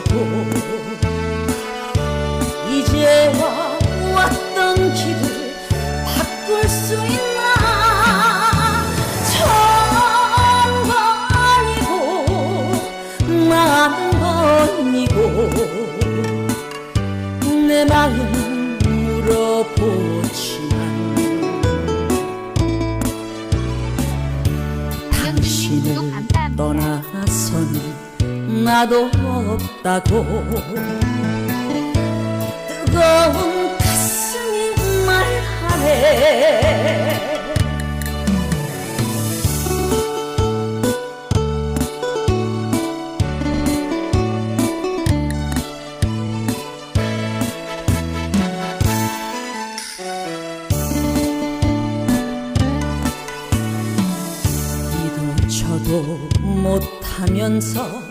해도 이제와 왔던 길을 바꿀 수 있나? 처음 번이고 많은 번이고 내 마음 물어보지만 당신을 떠나선 나도 없다고. 뜨거운 가슴이 말하네. 이도 저도 못하면서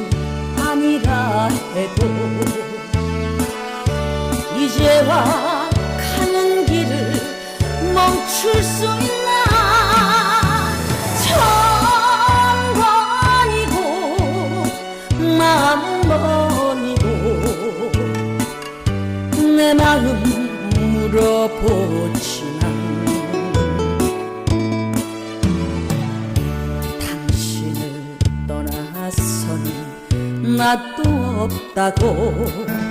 아니라 해도 이제와 가는 길을 멈출 수 있나? 천 번이고 만 번이고 내 마음 물어보지 나도 없다고